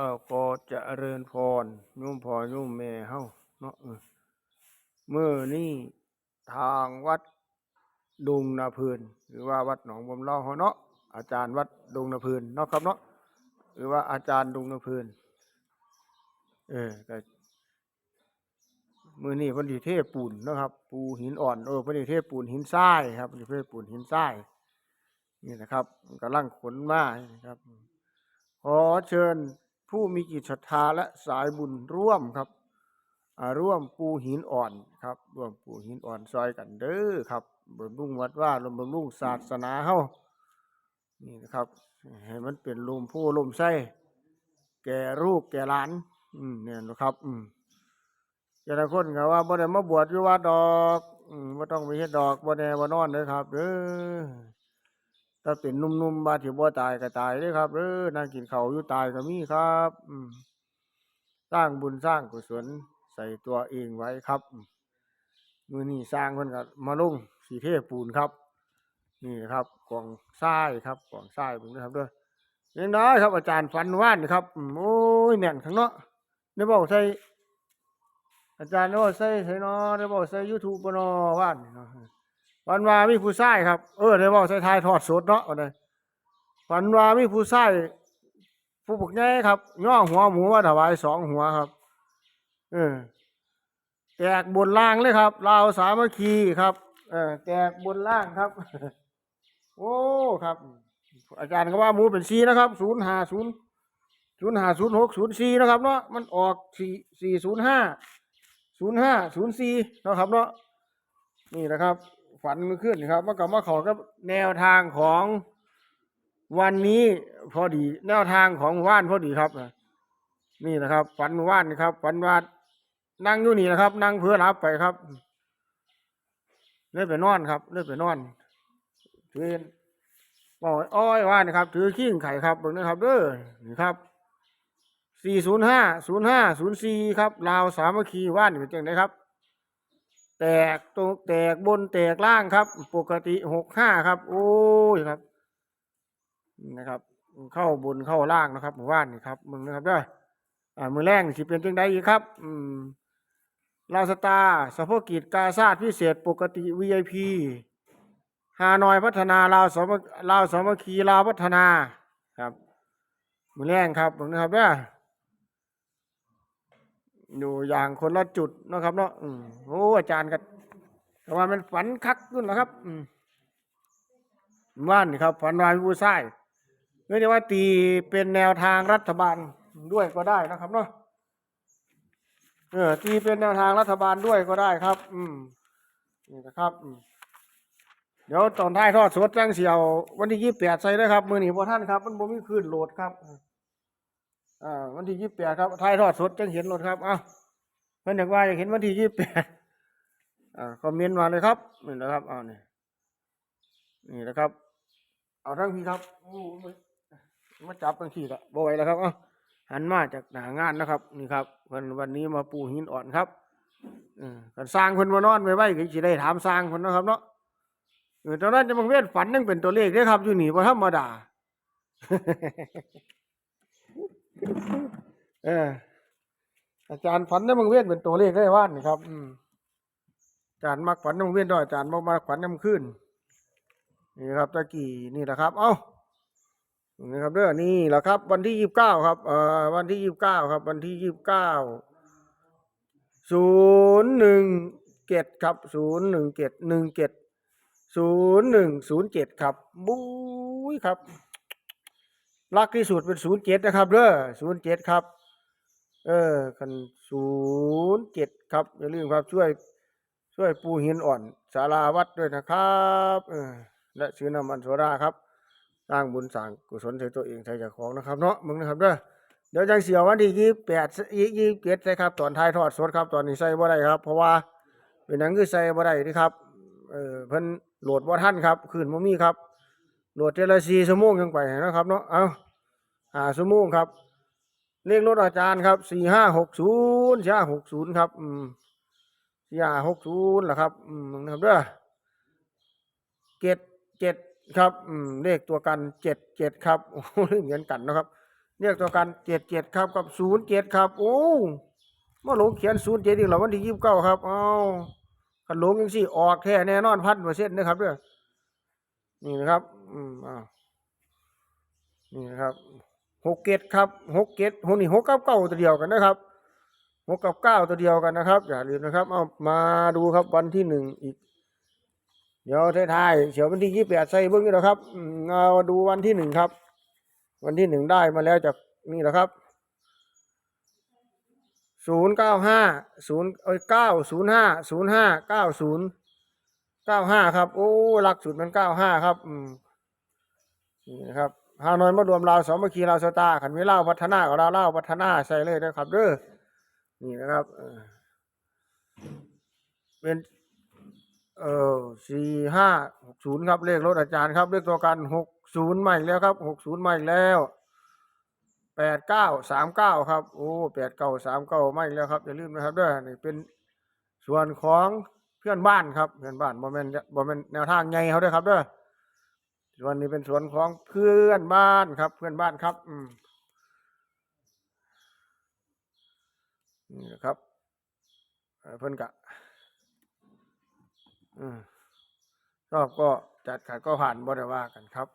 ออขอจะเริญพรยุ่มพอยุ่มแม่เฮาเนาะเมื่อนี้ทางวัดดุงนาพืนหรือว่าวัดหนองบ่มเล่าเฮาเนาะอาจารย์วัดดุงนาพืนเนาะครับเนาะหรือว่าอาจารย์ดุงนาพืนเออก็มื่อนี้เพิ่นสิเทพปูนเนาะครับ ปูหินอ่อนเออพิ่นสิเทพปูนหินทรายครับพิ่นสิเทพปูนหินทรายนี่นะครับกำลังขนมานะครับ ขอเชิญ ผู้มีจิตศรัทธาและสายบุญร่วมครับร่วมปูหินอ่อนครับร่วมปูหินอ่อนซอยกันเด้อครับบำรุงวัดว่าลมบำรุงศาสนาเฮานี่นะครับ ให้มันเป็นลมผู้ลมไส้แก่ลูกแก่หลาน อืมเนี่ยนะครับ อืมแต่ละคนก็ว่าบ่ได้มาบวชอยู่วัดดอก อืมบ่ต้องไปเฮ็ดดอกบ่แน่บ่นอนเด้อครับเด้อ ถ้าเป็นนุ่มๆบาดที่บ่ตายก็ตายเด้อครับเด้อนั่งกินข้าวอยู่ตายก็มีครับ อืมสร้างบุญสร้างกุศลใส่ตัวเองไว้ครับมือนี้สร้างเพิ่นก็มาลงสีเทปูนครับ นี่ครับกองทรายครับกองทรายเบิ่งนะครับด้อยังได้ครับ อาจารย์ฟันว่านครับโอ้ยแม่นข้างเนาะได้บอกใส่อาจารย์ได้บอกใส่ใส่เนาะได้บอกใส่ YouTube บ่เนาะว่านเนาะ วันวามีผู้ชายครับ เออได้บอกใส่ทายทอดสดเนาะวันนี้วันวามีผู้ชายผู้ปกใหญ่ครับย่อหัวหมูมาถวายสองหัวครับ เออแจกบนล่างเลยครับลาวสามัคคีครับ เออแจกบนล่างครับ โอ้ครับ อาจารย์ก็ว่าหมูเป็นซีนะครับศูนย์ห้าศูนย์ศูนย์ห้าศูนย์หกศูนย์สี่นะครับเนาะมันออกสี่สี่ศูนย์ห้าศูนย์ห้าศูนย์สี่นะครับเนาะนี่นะครับ ฝันเมื่อคืนนะครับมันก็มาขอกับแนวทางของวันนี้พอดี แนวทางของว่านพอดีครับนี่นะครับ ฝันว่านนะครับฝันว่านั่งอยู่นี่นะครับ นั่งเพื่อรับไปครับเลื่อยไปนอนครับเลื่อยไปนอนถือบอกอ้อยว่านนะครับ ถือขี้งไข่ครับเบิ่งนะครับเด้อนี่ครับสี่ศูนย์ห้าศูนย์ห้าศูนย์สี่ครับลาวสามัคคีว่านเป็นจังไดครับ แตกตรงแตกบนแตกล่างครับ ปกติหกห้าครับ โอ้ยครับ นะครับ เข้าบนเข้าล่างนะครับหมู่บ้านนี่ครับมึงนะครับด้ออ่ามือแรงสิเป็นจังไดอีกครับ อืมลาสตาสะโพกกีดกาซาดพิเศษปกติ VIP ฮานอยพัฒนาลาวสมลาวสมัคคีลาวพัฒนาครับมือแรงครับมึงนะครับด้อ อยู่อย่างคนละจุดนะครับเนาะอืมโอ้อาจารย์ก็แต่ว่ามันฝันคักขึ้นแล้วครับ อืมว่านครับฝันวายผู้ชายเรียกว่าตีเป็นแนวทางรัฐบาลด้วยก็ได้นะครับเนาะเออตีเป็นแนวทางรัฐบาลด้วยก็ได้ครับ อืมนี่นะครับอืมเดี๋ยวตอนท้ายทอดสดจังเสียววันที่ยี่สิบแปดใส่เลยครับ มือหนีพอท่านครับ มันบ่มีคืนโหลดครับ อ่าวันที่ยี่สิบแปดครับถ่ายทอดสดจังเห็นรถครับอ้าวเพื่อนอยากว่าอยากเห็นวันที่ยี่สิบแปดอ่าคอมเมนต์มาเลยครับนี่นะครับอ้าวนี่นี่นะครับ เอาทั้งพี่ครับโอ้มาจับทั้งพี่ละบ่ไหวแล้วครับอ้าวหันมาจากหนางานนะครับ นี่ครับเพิ่นวันนี้มาปูหินอ่อนครับอกันสร้างเพิ่นมานอนไว้ไว้ก็สิได้ถามสร้างเพิ่นนะครับเนาะเออตอนนั้นจะมังเวทฝันนึงเป็นตัวเลขเด้ครับอยู่หนี่บ่ธรรมดา เอออาจารย์ฝันน้ำมังเวียนเป็นตัวเลขได้ว่านครับ อืมอาจารย์มักฝันน้ำมังเวียนด้วยอาจารย์มักมาฝันน้ำขึ้นนี่ครับตะกี้นี่แหละครับ เอ้านี่ครับเด้อนี่แหละครับ วันที่ยี่สิบเก้าครับเอ่อวันที่ยี่สิบเก้าครับ วันที่ยี่สิบเก้าศูนย์หนึ่งเจ็ดครับศูนย์หนึ่งเจ็ดหนึ่งเจ็ดศูนย์หนึ่งศูนย์เจ็ดครับบุ้ยครับ ลักที่สุดเป็นศูนย์เจ็ดนะครับเด้อศูนย์เจ็ดครับ เออกันศูนย์เจ็ดครับอย่าลืมครับช่วยช่วยปูหินอ่อนสาราวัดด้วยนะครับเออและซื้อน้ำมันโซดาครับสร้างบุญสร้างกุศลใส่ตัวเองใส่เจ้าของนะครับเนาะมึงนะครับเด้อเดี๋ยวจังเสียววันที่ยี่แปดยี่ยี่เจ็ดใช่ครับตอนท้ายทอดสดครับตอนนี้ใส่บ่ได้ครับ เพราะว่าเป็นหนังคือใส่บ่ได้นี่ครับเออเพิ่นโหลดบ่ทันครับคืนบ่มีครับ โหลดเทละสี่ชั่งยังไปนะครับเนาะเอาหาชั่งครับ เลขรถอาจารย์ครับสี่ห้าหกศูนย์สี่ห้าหกศูนย์ครับอืมสี่ห้าหกศูนย์เหรอครับอืมนะครับเด้อเจ็ดเจ็ดครับอืมเลขตัวกันเจ็ดเจ็ดครับโอ้โหเหมือนกันนะครับเรียกตัวกันเจ็ดเจ็ดครับกับศูนย์เจ็ดครับ โอ้มาหลงเขียนศูนย์เจ็ดอีกเหรอวันที่ยี่สิบเก้าครับเอ้าขันหลงยังสี่ออกแท้แน่นอนพันเปอร์เซ็นต์นะครับเด้อนี่นะครับ อืมอ้านี่นะครับหกเกตครับหกเกตหกนี่หกเกับเก้าตัวเดียวกันนะครับหกกับเก้าตัวเดียวกันนะครับ อย่าลืมนะครับ เอามาดูครับวันที่หนึ่งอีก เดี๋ยวท้ายๆเฉียววันที่ยี่สิบแปดใส่เบิ้งนี่แหละครับเอาดูวันที่หนึ่งครับ วันที่หนึ่งได้มาแล้วจากนี่แหละครับศูนย์เก้าห้าศูนย์เอ้ยเก้าศูนย์ห้าศูนย์ห้าเก้าศูนย์เก้าห้าครับ โอ้หลักสุดมันเก้าห้าครับ อืม นี่นะครับฮานอยมารวมลาสองเมื่อกี้ลาสตาขันวิลาวพัฒนากับลาวลาพัฒนาใส่เลยนะครับเด้อนี่นะครับเป็นเออสี่ห้าหกศูนย์ครับเลขรถอาจารย์ครับเลขตัวกันหกศูนย์ใหม่แล้วครับหกศูนย์ใหม่แล้วแปดเก้าสามเก้าครับโอ้แปดเก้าสามเก้าไม่แล้วครับอย่าลืมนะครับเด้อนี่เป็นส่วนของเพื่อนบ้านครับเพื่อนบ้านบ่แม่นบ่แม่นแนวทางไงเขาด้อครับเด้อ ส่วนนี้เป็นสวนของเพื่อนบ้านครับ เพื่อนบ้านครับ อืมนี่นะครับเอ่อนกะอืมชอบก็จัดขัดก็ผ่านบ่ได้ว่ากันครับ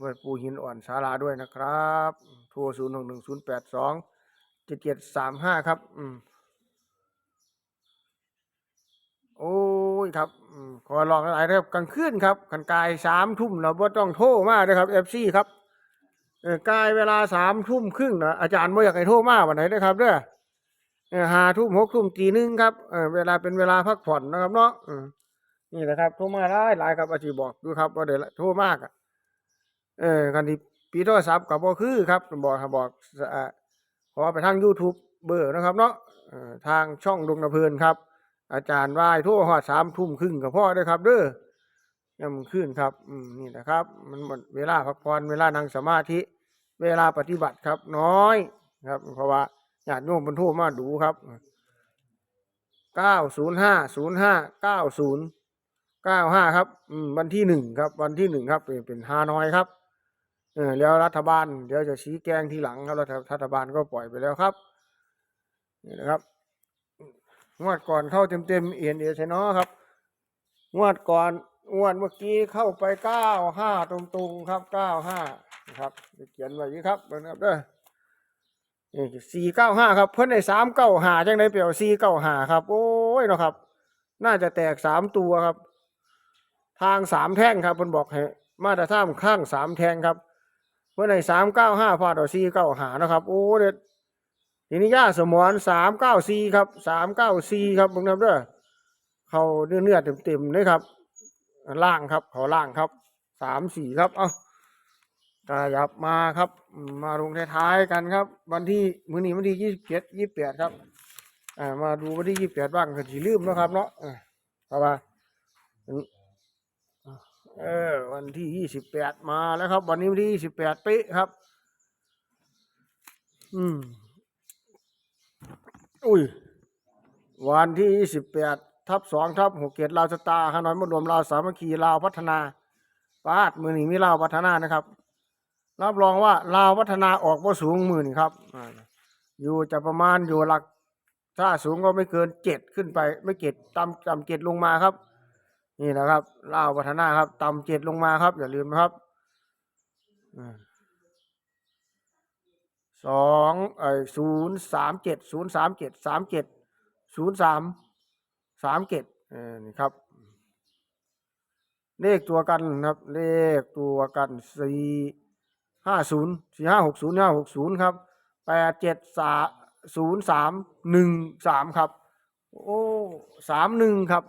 ด้วยปูหินอ่อนสาราด้วยนะครับโทรศูนย์หนึ่งหนึ่งศูนย์แปดสองเจ็ดเจ็ดสามห้าครับ อืม โอ้ยครับ อืมขอลองหลายๆเรื่องกลางคืนครับกันกายสามทุ่มเราบ่ต้องโทรมาเลยครับเอฟซีครับกายเวลาสามทุ่มครึ่งนะอาจารย์บ่อยากให้โทรมาวันไหนนะครับเด้อห้าทุ่มหกทุ่มตีหนึ่งครับเวลาเป็นเวลาพักผ่อนนะครับเนาะนี่แหละครับโทรมาได้หลายครับอาชีบอกดูครับว่าเดี๋ยวโทรมากอะเออกันที่ปีโทรศัพท์กับบ่คือครับบอกครับบอกขอไปทาง YouTube เบอร์นะครับเนาะทางช่องดวงนาเพลินครับ อาจารย์วายโทรหอดสามทุ่มครึ่งกับพ่อด้วยครับ เด้อย่ำขึ้นครับอืมนี่นะครับ มันหมดเวลาพักผ่อนเวลานั่งสมาธิ เวลาปฏิบัติครับ น้อยครับ เพราะว่าญาติโยมบรรทุมาดูครับเก้าศูนย์ห้าศูนย์ห้าเก้าศูนย์เก้าห้าครับอืมวันที่หนึ่งครับ วันที่หนึ่งครับเป็นเป็นฮานอยครับเออแล้วรัฐบาล เดี๋ยวจะชี้แจงทีหลังครับรัฐรัฐบาลก็ปล่อยไปแล้วครับนี่นะครับ งวดก่อนเข้าเต็มเต็มเอ็นเอชเนาะครับ งวดก่อนงวดเมื่อกี้เข้าไปเก้าห้าตรงๆครับเก้าห้านะครับเขียนไว้อยี่ครับเบิ่งนะครับเด้อสี่เก้าห้าครับ เพิ่อนได้สามเก้าหาจังไดเปรียวสี่เก้าหาครับ โอ้ยเนาะครับ น่าจะแตกสามตัวครับ ทางสามแท่งครับเพิ่นบอกให้มาตรฐานข้างสามแท่งครับ เพิ่อนได้สามเก้าห้าพาดเอาสี่เก้าหานะครับ โอ้เด็ด ทีนี้ย่าสมอนสามเก้าสี่ครับสามเก้าสี่ครับเบิ่งนะครับเด้อเขาเนื้อเนื้อเต็มๆเลยครับ ล่างครับเขาล่างครับสามสี่ครับเอ้ากยับมาครับ มาลงท้ายๆกันครับ วันที่มื้อนี้วันที่ยี่สิบเจ็ดยี่สิบแปดครับอ่ามาดูวันที่ยี่สิบแปดบ้างก็สิลืมนะครับเนาะเพราะว่าเออวันที่ยี่สิบแปดมาแล้วครับ วันนี้วันที่ยี่สิบแปดเป๊ะครับ อืม อุ้ย วันที่ยี่สิบแปดทับสองทับหกเกตลาวสตาร์ฮานอยมารวมลาวสามัคคีลาวพัฒนาปาดมือหนีมีลาวพัฒนานะครับ รับรองว่าลาวพัฒนาออกว่าสูงหมื่นครับ อยู่จะประมาณอยู่หลัก ถ้าสูงก็ไม่เกินเจ็ดขึ้นไป ไม่เจ็ดต่ำต่ำเจ็ดลงมาครับ นี่นะครับลาวพัฒนาครับต่ำเจ็ดลงมาครับ อย่าลืมนะครับอืม สองไอ้ศูนย์สามเจ็ดศูนย์สามเจ็ดสามเจ็ดศูนย์สามสามเจ็ดเออนี่ครับ เลขตัวกันครับ เลขตัวกันสี่ห้าศูนย์สี่ห้าหกศูนย์ห้าหกศูนย์ครับแปดเจ็ดสาศูนย์สามหนึ่งสามครับ โอ้สามหนึ่งครับ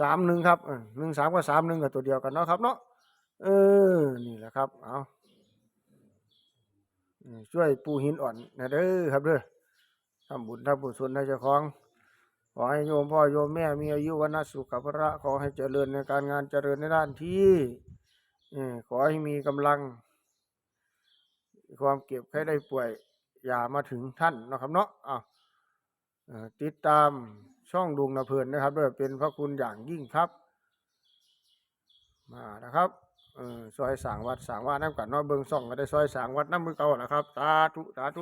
สามหนึ่งครับหนึ่งสามกับสามหนึ่งกับตัวเดียวกันเนาะครับเนาะเออนี่แหละครับ เอา ช่วยปูหินอ่อนนะเด้อครับเด้อทำบุญทำบุญส่วนให้เจ้าของขอให้โยมพ่อโยมแม่มีอายุวันนะสุขภระขอให้เจริญในการงานเจริญในด้านที่ขอให้มีกำลัง ความเก็บไข้ได้ป่วย อย่ามาถึงท่านนะครับเนาะอ้าวเอ่อติดตามช่องดวงนาเพลินนะครับด้วยเป็นพระคุณอย่างยิ่งครับ มานะครับ เออซอยสร้างวัดสร้างว่าน้ำกันเนาะเบิ่งซ่องก็ได้ซอยสร้างวัดน้ำมือเก่านะครับสาธุสาธุ